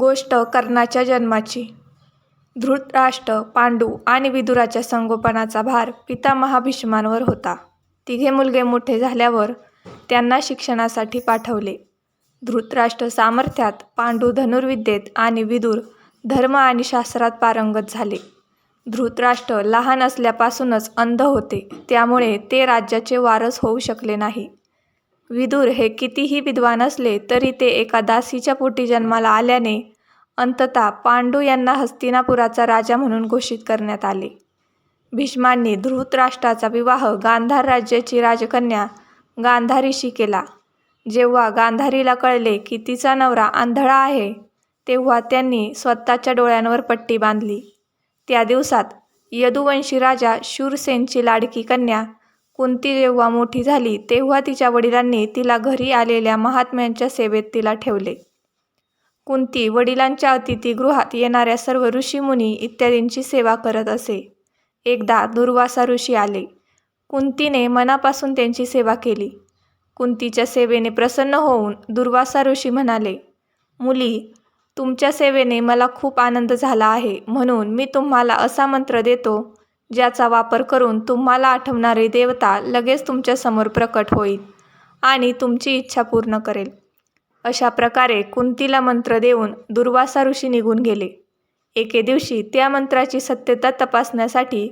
गोष्ट कर्णाच्या जन्माची. धृतराष्ट्र पांडू आणि विदुराच्या संगोपनाचा भार पितामहा भीष्मांवर होता. तिघे मुलगे मोठे झाल्यावर त्यांना शिक्षणासाठी पाठवले. धृतराष्ट्र सामर्थ्यात पांडू धनुर्विद्येत आणि विदुर धर्म आणि शास्त्रात पारंगत झाले. धृतराष्ट्र लहान असल्यापासूनच अंध होते. त्यामुळे ते राज्याचे वारस होऊ शकले नाही. विदुर हे कितीही विद्वान असले तरी ते एका दासीच्या पोटी जन्माला आल्याने अंततः पांडू यांना हस्तिनापुराचा राजा म्हणून घोषित करण्यात आले. भीष्मांनी धृतराष्ट्राचा विवाह गांधार राज्याची राजकन्या गांधारीशी केला. जेव्हा गांधारीला कळले की तिचा नवरा आंधळा आहे तेव्हा त्यांनी स्वतःच्या डोळ्यांवर पट्टी बांधली. त्या दिवसात यदुवंशी राजा शूरसेनची लाडकी कन्या कुंती जेव्हा मोठी झाली तेव्हा तिच्या वडिलांनी तिला घरी आलेल्या महात्म्यांच्या सेवेत तिला ठेवले. कुंती वडिलांच्या अतिथीगृहात येणाऱ्या सर्व ऋषीमुनी इत्यादींची सेवा करत असे. एकदा दुर्वासा ऋषी आले. कुंतीने मनापासून त्यांची सेवा केली. कुंतीच्या सेवेने प्रसन्न होऊन दुर्वासा ऋषी म्हणाले मुली तुमच्या सेवेने मला खूप आनंद झाला आहे म्हणून मी तुम्हाला असा मंत्र देतो ज्याचा वापर करून तुम्हाला आठवणारे देवता लगेच तुमच्यासमोर प्रकट होईल आणि तुमची इच्छा पूर्ण करेल. अशा प्रकारे कुंतीला मंत्र देऊन दुर्वासा ऋषी निघून गेले. एके दिवशी त्या मंत्राची सत्यता तपासण्यासाठी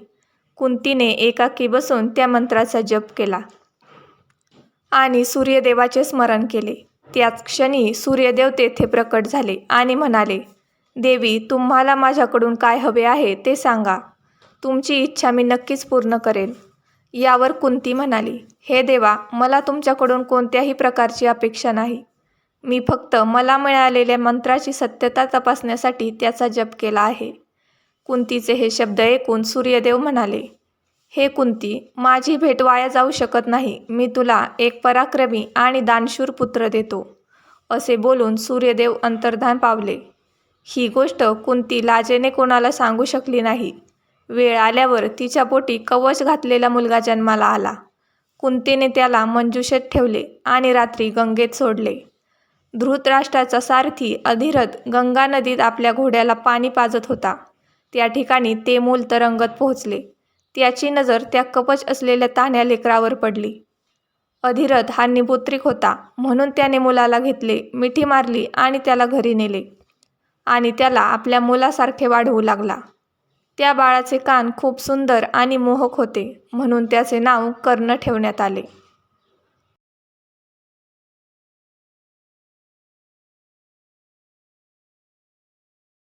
कुंतीने एकाकी बसून त्या मंत्राचा जप केला आणि सूर्यदेवाचे स्मरण केले. त्याच क्षणी सूर्यदेव तेथे प्रकट झाले आणि म्हणाले देवी तुम्हाला माझ्याकडून काय हवे आहे ते सांगा. तुमची इच्छा मी नक्कीच पूर्ण करेन. यावर कुंती म्हणाली हे देवा मला तुमच्याकडून कोणत्याही प्रकारची अपेक्षा नाही. मी फक्त मला मिळालेल्या मंत्राची सत्यता तपासण्यासाठी त्याचा जप केला आहे. कुंतीचे हे शब्द ऐकून सूर्यदेव म्हणाले हे कुंती माझी भेट वाया जाऊ शकत नाही. मी तुला एक पराक्रमी आणि दानशूर पुत्र देतो. असे बोलून सूर्यदेव अंतर्धान पावले. ही गोष्ट कुंती लाजेने कोणाला सांगू शकली नाही. वेळ आल्यावर तिच्या पोटी कवच घातलेला मुलगा जन्माला आला. कुंतीने त्याला मंजुषेत ठेवले आणि रात्री गंगेत सोडले. धृतराष्ट्राचा सारथी अधिरथ गंगा नदीत आपल्या घोड्याला पाणी पाजत होता. त्या ठिकाणी ते मूल तरंगत पोहोचले. त्याची नजर त्या कपच असलेल्या तान्या लेकरावर पडली. अधिरथ हा निपुत्रिक होता म्हणून त्याने मुलाला घेतले मिठी मारली आणि त्याला घरी नेले. आणि त्याला आपल्या मुलासारखे वाढवू लागला. त्या बाळाचे कान खूप सुंदर आणि मोहक होते म्हणून त्याचे नाव कर्ण ठेवण्यात आले.